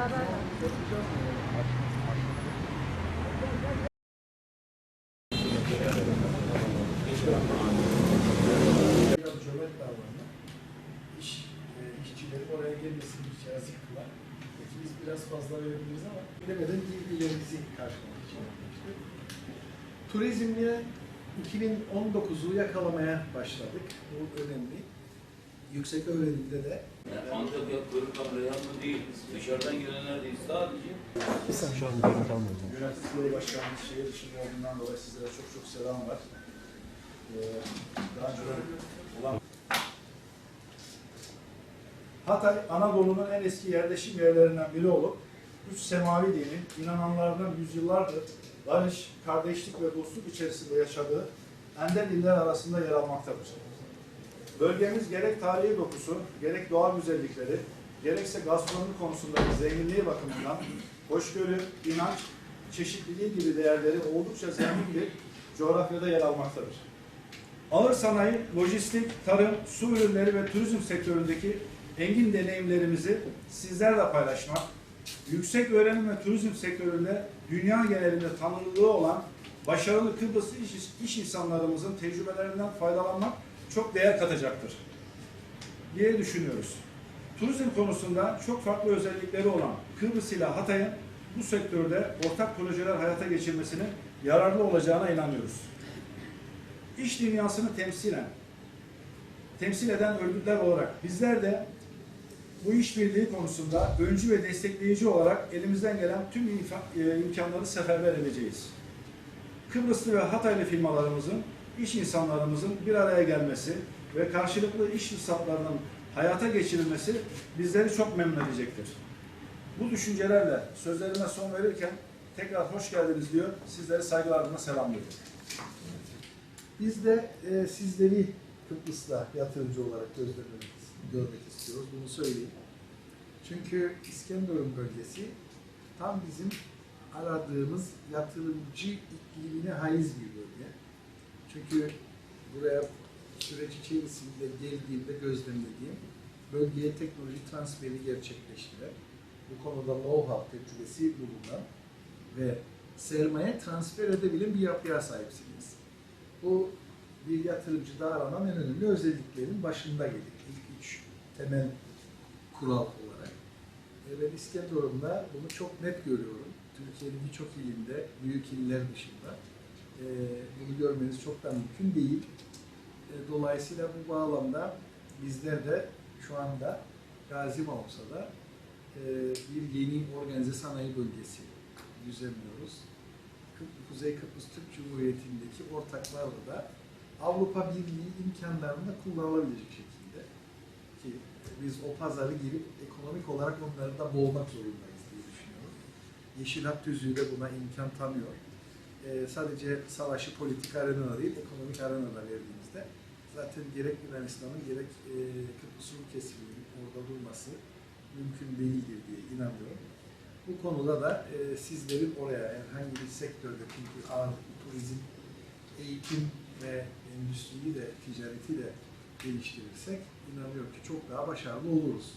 Cömert davranma. İş, e, işçilerin oraya gelmesini cazip kılar. Peki biz biraz fazla verebiliriz ama bilemeden bilgilerimizi karşılamak için yapmıştık. Turizmle 2019'u yakalamaya başladık. Bu önemli. Yüksek öğrenimde de Yani Yanlı değil. Dışarıdan gelenler değil. Sadece Şu an Yönetim Başkanımız şehir dışında olduğundan dolayı sizlere çok çok selam var. Ee, daha önceden olan Hatay, Anadolu'nun en eski yerleşim yerlerinden biri olup üç semavi dinin inananlardan yüzyıllardır barış, kardeşlik ve dostluk içerisinde yaşadığı ender diller arasında yer almaktadır. Bölgemiz gerek tarihi dokusu, gerek doğal güzellikleri, gerekse gastronomi konusundaki zenginliği bakımından hoşgörü, inanç, çeşitliliği gibi değerleri oldukça zengin bir coğrafyada yer almaktadır. Ağır sanayi, lojistik, tarım, su ürünleri ve turizm sektöründeki engin deneyimlerimizi sizlerle paylaşmak, yüksek öğrenim ve turizm sektöründe dünya genelinde tanınırlığı olan başarılı Kıbrıslı iş, iş insanlarımızın tecrübelerinden faydalanmak çok değer katacaktır diye düşünüyoruz. Turizm konusunda çok farklı özellikleri olan Kıbrıs ile Hatay'ın bu sektörde ortak projeler hayata geçirmesinin yararlı olacağına inanıyoruz. İş dünyasını temsilen, temsil eden örgütler olarak bizler de bu işbirliği konusunda öncü ve destekleyici olarak elimizden gelen tüm e, imkanları seferber edeceğiz. Kıbrıslı ve Hataylı firmalarımızın, iş insanlarımızın bir araya gelmesi ve karşılıklı iş fırsatlarının hayata geçirilmesi bizleri çok memnun edecektir. Bu düşüncelerle sözlerime son verirken tekrar hoş geldiniz diyor. Sizleri saygılarımla selamlıyorum. Biz de e, sizleri Kıbrıs'ta yatırımcı olarak gözlemlemek, görmek istiyoruz. Bunu söyleyeyim. Çünkü İskenderun bölgesi tam bizim aradığımız yatırımcı iklimine haiz bir bölge. Çünkü buraya süreç içerisinde geldiğimde gözlemlediğim bölgeye teknoloji transferi gerçekleştiren, bu konuda know-how tecrübesi bulunan ve sermaye transfer edebilen bir yapıya sahipsiniz. Bu bir yatırımcıda aranan en önemli özelliklerin başında gelir. İlk üç temel kural olarak. E, ben İskenderun'da bunu çok net görüyorum. Türkiye'nin birçok ilinde, büyük iller dışında e, bunu görmeniz çok da mümkün değil. E, dolayısıyla bu bağlamda bizler de şu anda Gazi Mavsa'da e, bir yeni organize sanayi bölgesi düzenliyoruz. Kuzey Kıbrıs Türk Cumhuriyeti'ndeki ortaklarla da Avrupa Birliği imkanlarını da kullanılabilecek şekilde ki biz o pazarı girip ekonomik olarak onları da boğmak zorundayız diye düşünüyorum. Yeşil Hat Tüzüğü de buna imkan tanıyor. Sadece savaşı politik arenada değil, ekonomik arenada verdiğimizde zaten gerek Yunanistan'ın gerek e, Kıbrıs Rum kesiminin orada durması mümkün değildir diye inanıyorum. Bu konuda da e, sizlerin oraya herhangi bir sektörde çünkü ağırlıklı turizm, eğitim ve endüstriyi de, ticareti de geliştirirsek inanıyorum ki çok daha başarılı oluruz.